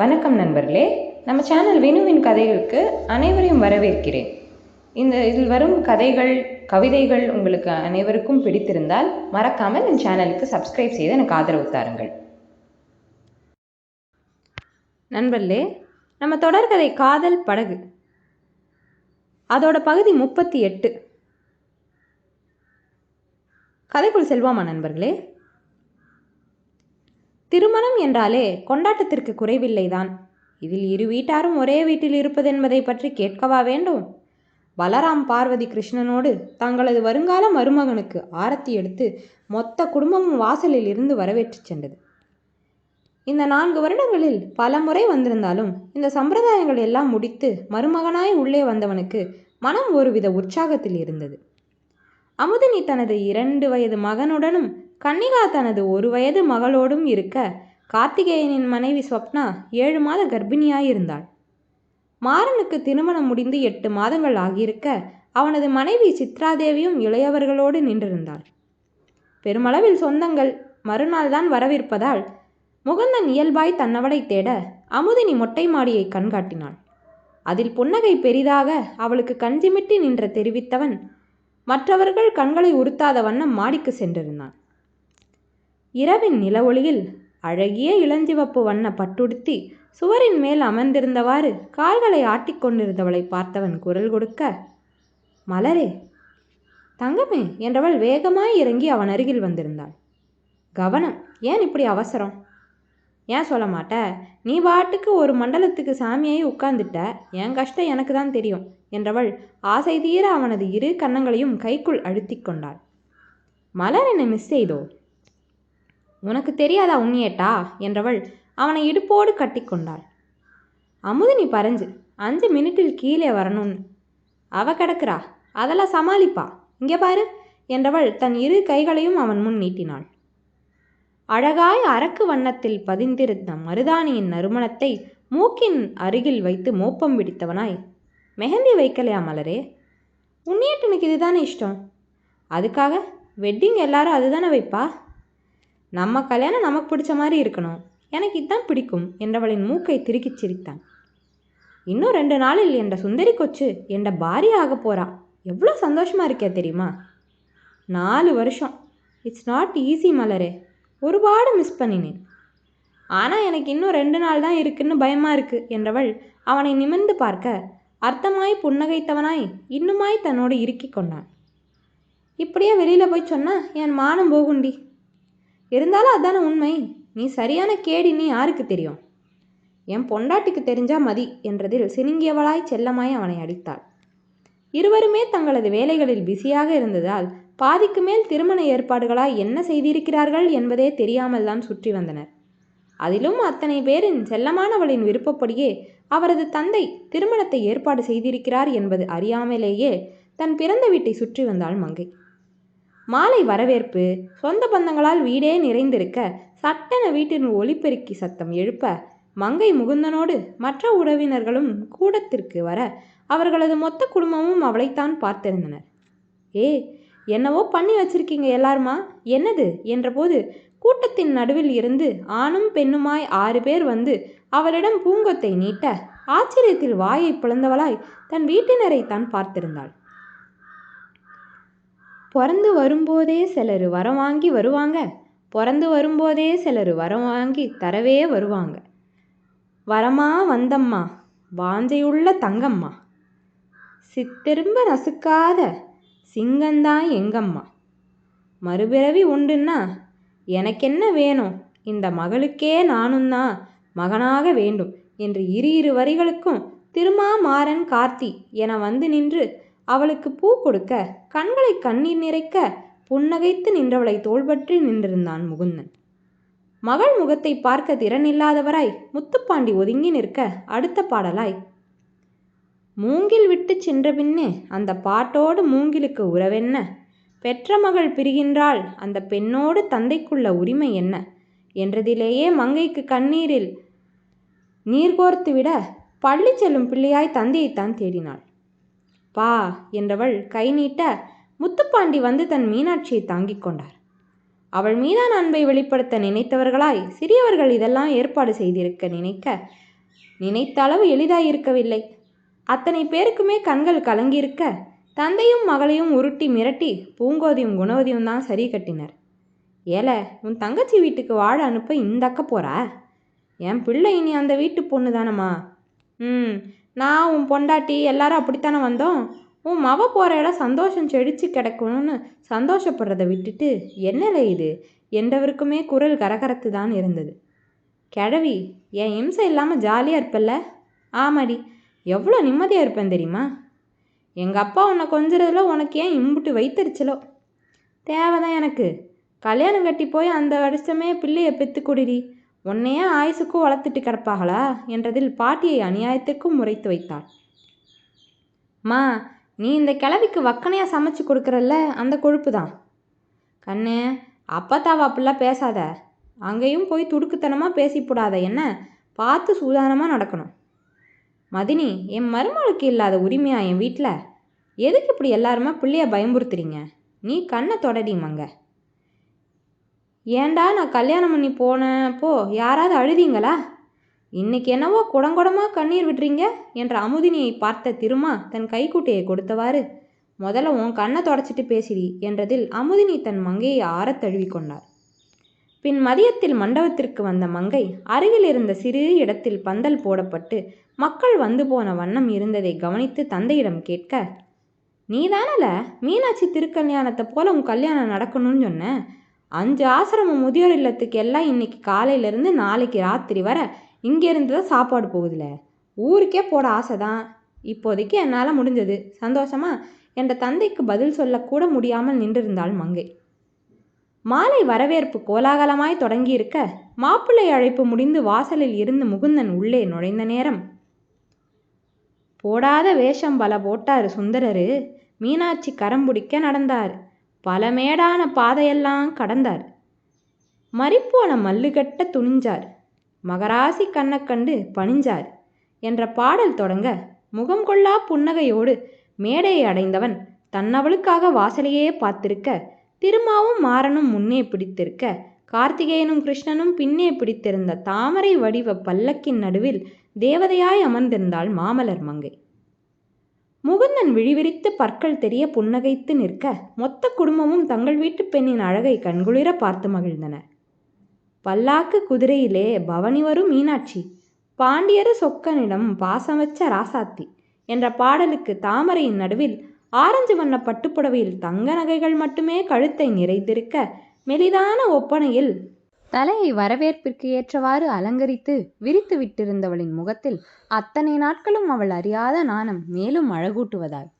வணக்கம் நண்பர்களே. நம்ம சேனல் வினுவின் கதைகளுக்கு அனைவரையும் வரவேற்கிறேன். இந்த இதில் வரும் கதைகள் கவிதைகள் உங்களுக்கு அனைவருக்கும் பிடித்திருந்தால் மறக்காமல் என் சேனலுக்கு சப்ஸ்கிரைப் செய்து எனக்கு ஆதரவு தாருங்கள். நண்பர்களே நம்ம தொடர்கதை காதல் படகு. அதோட பகுதி முப்பத்தி எட்டு. கதைக்குள் செல்வாமா நண்பர்களே? திருமணம் என்றாலே கொண்டாட்டத்திற்கு குறைவில்லைதான். இதில் இரு வீட்டாரும் ஒரே வீட்டில் இருப்பதென்பதை பற்றி கேட்கவா வேண்டும்? பலராம் பார்வதி கிருஷ்ணனோடு தங்களது வருங்கால மருமகனுக்கு ஆரத்தி எடுத்து மொத்த குடும்பமும் வாசலில் இருந்து வரவேற்றுச் சென்றது. இந்த நான்கு வருடங்களில் பல முறை வந்திருந்தாலும் இந்த சம்பிரதாயங்கள் எல்லாம் முடித்து மருமகனாய் உள்ளே வந்தவனுக்கு மனம் ஒருவித உற்சாகத்தில் இருந்தது. அமுதினி தனது இரண்டு வயது மகனுடனும் கன்னிகா தனது ஒரு வயது மகளோடும் இருக்க கார்த்திகேயனின் மனைவி ஸ்வப்னா ஏழு மாத கர்ப்பிணியாயிருந்தாள். மாறனுக்கு திருமணம் முடிந்து எட்டு மாதங்கள் ஆகியிருக்க அவனது மனைவி சித்ராதேவியும் இளையவர்களோடு நின்றிருந்தாள். பெருமளவில் சொந்தங்கள் மறுநாள் தான் வரவிருப்பதால் முகந்தன் இயல்பாய் தன்னவளை தேட அமுதினி மொட்டை மாடியை கண்காட்டினாள். அதில் புன்னகை பெரிதாக அவளுக்கு கஞ்சிமிட்டி நின்ற தெரிவித்தவன் மற்றவர்கள் கண்களை உறுத்தாத வண்ணம் மாடிக்கு சென்றிருந்தான். இரவின் நிலவொளியில் அழகிய இளஞ்சிவப்பு வண்ண பட்டுடுத்தி சுவரின் மேல் அமர்ந்திருந்தவாறு கால்களை ஆட்டிக்கொண்டிருந்தவளை பார்த்தவன் குரல் கொடுக்க மலரே தங்கமே என்றவள் வேகமாய் இறங்கி அவன் அருகில் வந்திருந்தாள். கவனம் ஏன் இப்படி அவசரம்? ஏன் சொல்ல மாட்ட? நீ பாட்டுக்கு ஒரு மண்டலத்துக்கு சாமியை உட்கார்ந்துட்ட என் கஷ்டம் எனக்கு தான் தெரியும் என்றவள் ஆசை தீர அவனது இரு கன்னங்களையும் கைக்குள் அழுத்தி கொண்டாள். மலர் என்னை மிஸ் செய்தோ? உனக்கு தெரியாதா உன்னியேட்டா? என்றவள் அவனை இடுப்போடு கட்டிக்கொண்டாள். அமுதினி பறஞ்சு அஞ்சு மினிட்டில் கீழே வரணும்னு அவ கிடக்குறா. அதெல்லாம் சமாளிப்பா. இங்கே பாரு என்றவள் தன் இரு கைகளையும் அவன் முன் நீட்டினாள். அழகாய் அரக்கு வண்ணத்தில் பதிந்திருந்த மருதாணியின் நறுமணத்தை மூக்கின் அருகில் வைத்து மோப்பம் பிடித்தவனாய் மெஹந்தி வைக்கலையா மலரே? உன்னியட்டனுக்கு இதுதானே இஷ்டம்? அதுக்காக வெட்டிங் எல்லாரும் அதுதானே வைப்பா? நம்ம கல்யாணம் நமக்கு பிடிச்ச மாதிரி இருக்கணும். எனக்கு இதுதான் பிடிக்கும் என்றவளின் மூக்கை திருக்கிச் சிரித்தான். இன்னும் ரெண்டு நாளில் என்ற சுந்தரி கொச்சு என்ற பாரி ஆக போறா. எவ்வளோ சந்தோஷமா இருக்கே தெரியுமா? நாலு வருஷம். It's not easy Malare. ஒருபாடு miss பண்ணினேன். ஆனால் எனக்கு இன்னும் ரெண்டு நாள் தான் இருக்குன்னு பயமா இருக்கு என்றவள் அவனை நிமிர்ந்து பார்க்க அர்த்தமாய் புன்னகைத்தவனாய் இன்னுமாய் தன்னோடு இறுக்கி கொண்டான். இப்படியே வெளியில் போய் சொன்னால் என் மானம் போகுண்டி. இருந்தாலும் அதான உண்மை? நீ சரியான கேடி நீ யாருக்கு தெரியும்? என் பொண்டாட்டிக்கு தெரிஞ்சா மதி என்றதில் சினுங்கியவளாய் செல்லமாய் அவனை அடித்தாள். இருவருமே தங்களது வேலைகளில் பிஸியாக இருந்ததால் பாதிக்கு மேல் திருமண ஏற்பாடுகளாய் என்ன செய்திருக்கிறார்கள் என்பதே தெரியாமல் தான் சுற்றி வந்தனர். அதிலும் அத்தனை பேரின் செல்லமானவளின் விருப்பப்படியே அவரது தந்தை திருமணத்தை ஏற்பாடு செய்திருக்கிறார் என்பது அறியாமலேயே தன் பிறந்த வீட்டை சுற்றி வந்தாள் மங்கை. மாலை வரவேற்பு சொந்த பந்தங்களால் வீடே நிறைந்திருக்க சட்டென வீட்டின் ஒலிபெருக்கி சத்தம் எழுப்ப மங்கை முகுந்தனோடு மற்ற உறவினர்களும் கூடத்திற்கு வர அவர்களது மொத்த குடும்பமும் அவளைத்தான் பார்த்திருந்தனர் ஏ என்னவோ பண்ணி வச்சிருக்கீங்க எல்லாருமா? என்னது? என்றபோது கூட்டத்தின் நடுவில் இருந்து ஆணும் பெண்ணுமாய் ஆறு பேர் வந்து அவளிடம் பூங்கொத்தை நீட்ட ஆச்சரியத்தில் வாயை பிளந்தவளாய் தன் வீட்டினரை தான் பார்த்திருந்தாள். பிறந்து வரும்போதே சிலர் வரம் வாங்கி வருவாங்க. பிறந்து வரும்போதே சிலர் வரம் வாங்கி தரவே வருவாங்க. வரமா வந்தம்மா வாஞ்சையுள்ள தங்கம்மா. சித்திரும்ப நசுக்காத சிங்கந்தான் எங்கம்மா. மறுபிறவி உண்டுன்னா எனக்கென்ன வேணும்? இந்த மகளுக்கே நானும் தான் மகனாக வேண்டும் என்று இரு இரு வரிகளுக்கும் திருமா மாறன் கார்த்தி என வந்து நின்று அவளுக்கு பூ கொடுக்க கண்களை கண்ணீர் நிறைக்க புன்னகைத்து நின்றவளை தோள்பற்றி நின்றிருந்தான் முகுந்தன். மகள் முகத்தை பார்க்க திறனில்லாதவராய் முத்துப்பாண்டி ஒதுங்கி நிற்க அடுத்த பாடலாய் மூங்கில் விட்டு சென்ற பின்னே அந்த பாட்டோடு மூங்கிலுக்கு உறவென்ன? பெற்ற மகள் பிரிகின்றாள் அந்த பெண்ணோடு தந்தைக்குள்ள உரிமை என்ன? என்றதிலேயே மங்கைக்கு கண்ணீரில் நீர் கோர்த்துவிட பள்ளி செல்லும் பிள்ளையாய் தந்தையைத்தான் தேடினாள். பா என்றவள் கை நீட்ட முத்துப்பாண்டி வந்து தன் மீனாட்சியை தாங்கிக் கொண்டார். அவள் மீதான அன்பை வெளிப்படுத்த நினைத்தவர்களாய் சிறியவர்கள் இதெல்லாம் ஏற்பாடு செய்திருக்க நினைக்க நினைத்த அளவு எளிதாயிருக்கவில்லை. அத்தனை பேருக்குமே கண்கள் கலங்கியிருக்க தந்தையும் மகளையும் உருட்டி மிரட்டி பூங்கோதியும் குணவதியும் தான் சரி கட்டினர். ஏல உன் தங்கச்சி வீட்டுக்கு வாழ அனுப்ப இந்த அக்க போறா? என் பிள்ளை இனி அந்த வீட்டு பொண்ணு தானம்மா ம் நான் உன் பொண்டாட்டி எல்லாரும் அப்படித்தானே வந்தோம்? உன் மவ போகிற இடம் சந்தோஷம் செழித்து கிடக்கணும்னு சந்தோஷப்படுறதை விட்டுட்டு என்னல இது? என்றவருக்குமே குரல் கரகரத்து தான் இருந்தது. கிழவி என் இம்சை இல்லாமல் ஜாலியாக இருப்பல்ல? ஆமாடி. எவ்வளோ நிம்மதியாக இருப்பேன் தெரியுமா? எங்கள் அப்பா உன்னை கொஞ்சறதுல உனக்கு ஏன் இம்புட்டு வைத்தறிச்சலோ? தேவைதான் எனக்கு. கல்யாணம் கட்டி போய் அந்த வருஷமே பிள்ளையை பெற்று குடிடி. உன்னையே ஆயுசுக்கும் வளர்த்துட்டு கிடப்பாங்களா என்றதில் பாட்டியை அநியாயத்திற்கும் முறைத்து வைத்தாள். மா நீ இந்த கிளவிக்கு வக்கனையாக சமைச்சு கொடுக்குறல்ல அந்த கொழுப்பு தான் கண்ணு அப்பத்தாவ அப்படிலாம் பேசாத. அங்கேயும் போய் துடுக்குத்தனமாக பேசிப்படாத என்ன? பார்த்து சூதானமாக நடக்கணும். மதினி என் மருமகளுக்கு இல்லாத உரிமையா என் வீட்டில்? எதுக்கு இப்படி எல்லாருமா பிள்ளைய பயமுறுத்துறீங்க நீ கண்ணை தொடடி மங்க. ஏன்டா நான் கல்யாணம் பண்ணி போனப்போ யாராவது அழுதீங்களா? இன்னைக்கு என்னவோ குடங்குடமாக கண்ணீர் விடுறீங்க என்ற அமுதினியை பார்த்த திருமா தன் கைக்குட்டையை கொடுத்தவாறு முதல்ல உன் கண்ணை தொடச்சிட்டு பேசிடி என்றதில் அமுதினி தன் மங்கையை ஆறத் தழுவி கொண்டார். பின் மதியத்தில் மண்டபத்திற்கு வந்த மங்கை அருகில் இருந்த சிறு இடத்தில் பந்தல் போடப்பட்டு மக்கள் வந்து போன வண்ணம் இருந்ததை கவனித்து தந்தையிடம் கேட்க நீதானல? மீனாட்சி திருக்கல்யாணத்தை போல உன் கல்யாணம் நடக்கணும்னு சொன்ன? அஞ்சு ஆசிரமம் முதியோர் இல்லத்துக்கு எல்லாம் இன்னைக்கு காலையிலேருந்து நாளைக்கு ராத்திரி வர இங்கேருந்து தான் சாப்பாடு போகுதுல. ஊருக்கே போட ஆசை தான் இப்போதைக்கு என்னால் முடிஞ்சது. சந்தோஷமா? என்ற தந்தைக்கு பதில் சொல்லக்கூட முடியாமல் நின்றிருந்தாள் மங்கை. மாலை வரவேற்பு கோலாகலமாய் தொடங்கியிருக்க மாப்பிள்ளை அழைப்பு முடிந்து வாசலில் இருந்து முகுந்தன் உள்ளே நுழைந்த நேரம். போடாத வேஷம் பல போட்டார் சுந்தரரு. மீனாட்சி கரம் பிடிக்க நடந்தார். பல மேடான பாதையெல்லாம் கடந்தார். மறிப்போன மல்லுகட்ட துணிஞ்சார். மகராசி கண்ணக் கண்டு பணிஞ்சார் என்ற பாடல் தொடங்க முகம் கொள்ளா புன்னகையோடு மேடையை அடைந்தவன் தன்னவளுக்காக வாசலையே பார்த்திருக்க திருமாவும் மாறனும் முன்னே பிடித்திருக்க கார்த்திகேயனும் கிருஷ்ணனும் பின்னே பிடித்திருந்த தாமரை வடிவ பல்லக்கின் நடுவில் தேவதையாய் அமர்ந்திருந்தாள் மாமலர் மங்கை. முகுந்தன் விழிவிரித்து பற்கள் தெரிய புன்னகைத்து நிற்க மொத்த குடும்பமும் தங்கள் வீட்டு பெண்ணின் அழகை கண்குளிர பார்த்து மகிழ்ந்தன. பல்லாக்கு குதிரையிலே பவனி வரும் மீனாட்சி பாண்டியர சொக்கனிடம் பாசம் வச்ச ராசாத்தி என்ற பாடலுக்கு தாமரையின் நடுவில் ஆரஞ்சு வண்ண பட்டுப்புடவையில் தங்க நகைகள் மட்டுமே கழுத்தை நிறைந்திருக்க மெலிதான ஒப்பனையில் தலையை வரவேற்பிற்கு ஏற்றவாறு அலங்கரித்து விரித்து விட்டிருந்தவளின் முகத்தில் அத்தனை நாட்களும் அவள் அறியாத நாணம் மேலும் அழகூட்டுவதாய்.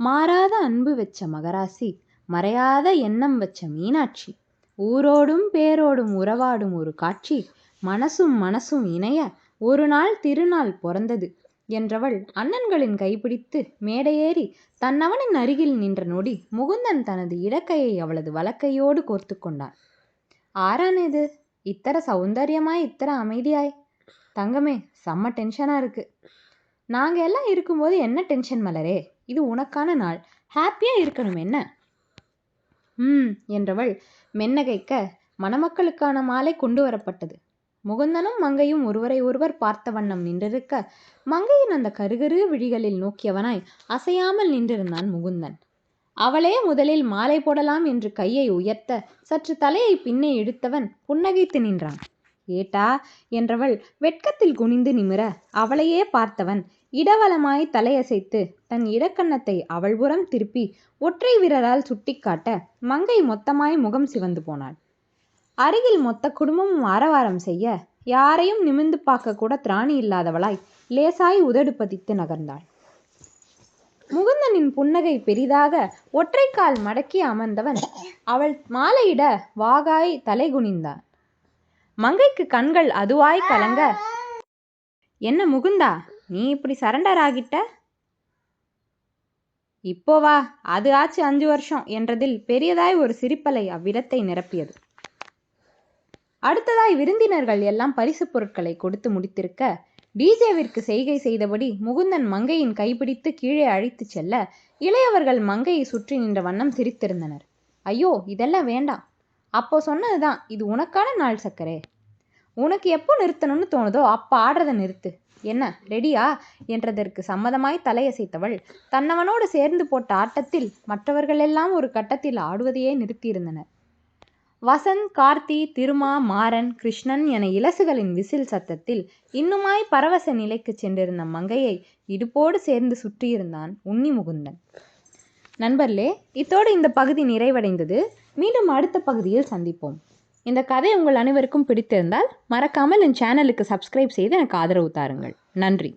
மாறாத அன்பு வச்ச மகராசி மறையாத எண்ணம் வச்ச மீனாட்சி. ஊரோடும் பேரோடும் உறவாடும் ஒரு காட்சி மனசும் மனசும் இணைய ஒரு நாள் திருநாள் பிறந்தது என்றவள் அண்ணன்களின் கைப்பிடித்து மேடையேறி தன்னவனின் அருகில் நின்ற நொடி முகுந்தன் தனது இடக்கையை அவளது வலக்கையோடு கோர்த்து கொண்டான் ஆறான் இது. இத்தர சௌந்தரியமாய் இத்தர அமைதியாய். தங்கமே செம்ம டென்ஷனாக இருக்கு. நாங்கள் எல்லாம் இருக்கும்போது என்ன டென்ஷன் மலரே? இது உனக்கான நாள். ஹாப்பியாக இருக்கணும் என்ன? ம் என்றவள் மென்னகைக்க மணமக்களுக்கான மாலை கொண்டு வரப்பட்டது. முகுந்தனும் மங்கையும் ஒருவரை ஒருவர் பார்த்த வண்ணம் நின்றிருக்க மங்கையின் அந்த கருகரு விழிகளில் நோக்கியவனாய் அசையாமல் நின்றிருந்தான் முகுந்தன். அவளே முதலில் மாலை போடலாம் என்று கையை உயர்த்த சற்று தலையை பின்னே இழுத்தவன் புன்னகைத்து நின்றான். ஏட்டா என்றவள் வெட்கத்தில் குனிந்து நிமிர அவளையே பார்த்தவன் இடவலமாய் தலையசைத்து தன் இடக்கண்ணத்தை அவள் புறம் திருப்பி ஒற்றை விரலால் சுட்டிக்காட்ட மங்கை மொத்தமாய் முகம் சிவந்து போனாள். அருகில் மொத்த குடும்பமும் ஆரவாரம் செய்ய யாரையும் நிமிர்ந்து பார்க்க கூட திராணி இல்லாதவளாய் லேசாய் உதடு பதித்து நகர்ந்தாள். முகுந்தனின் புன்னகை பெரிதாக ஒற்றைக்கால் மடக்கி அமர்ந்தவன். அவள் மாலையிட வாகாய் தலை குனிந்தான் மங்கைக்கு கண்கள் அதுவாய் கலங்க என்ன முகுந்தா நீ இப்படி சரண்டர் ஆகிட்ட? இப்போ வா அது ஆச்சு அஞ்சு வருஷம் என்றதில் பெரியதாய் ஒரு சிரிப்பலை அவ்விடத்தை நிரப்பியது. அடுத்ததாய் விருந்தினர்கள் எல்லாம் பரிசு பொருட்களை கொடுத்து முடித்திருக்க டிஜேவிற்கு செய்கை செய்தபடி முகுந்தன் மங்கையின் கைப்பிடித்து கீழே அழைத்துச் செல்ல இளையவர்கள் மங்கையை சுற்றி நின்ற வண்ணம் சிரித்திருந்தனர். ஐயோ இதெல்லாம் வேண்டாம். அப்போ சொன்னதுதான் இது உனக்கான நாள் சக்கரே உனக்கு எப்போ நிறுத்தணும்னு தோணுதோ அப்போ ஆடுறதை நிறுத்து. என்ன ரெடியா? என்றதற்கு சம்மதமாய் தலையசைத்தவள் தன்னவனோடு சேர்ந்து போட்ட ஆட்டத்தில் மற்றவர்கள் எல்லாம் ஒரு கட்டத்தில் ஆடுவதையே நிறுத்தியிருந்தனர். வசந்த் கார்த்தி திருமா மாறன் கிருஷ்ணன் என இலசுகளின் விசில் சத்தத்தில் இன்னுமாய் பரவச நிலைக்கு சென்றிருந்த மங்கையை இடுப்போடு சேர்ந்து சுற்றியிருந்தான் உன்னி முகுந்தன். நண்பர்களே இத்தோடு இந்த பகுதி நிறைவடைந்தது. மீண்டும் அடுத்த பகுதியில் சந்திப்போம். இந்த கதை உங்கள் அனைவருக்கும் பிடித்திருந்தால் மறக்காமல் என் சேனலுக்கு சப்ஸ்கிரைப் செய்து எனக்கு ஆதரவு தாருங்கள். நன்றி.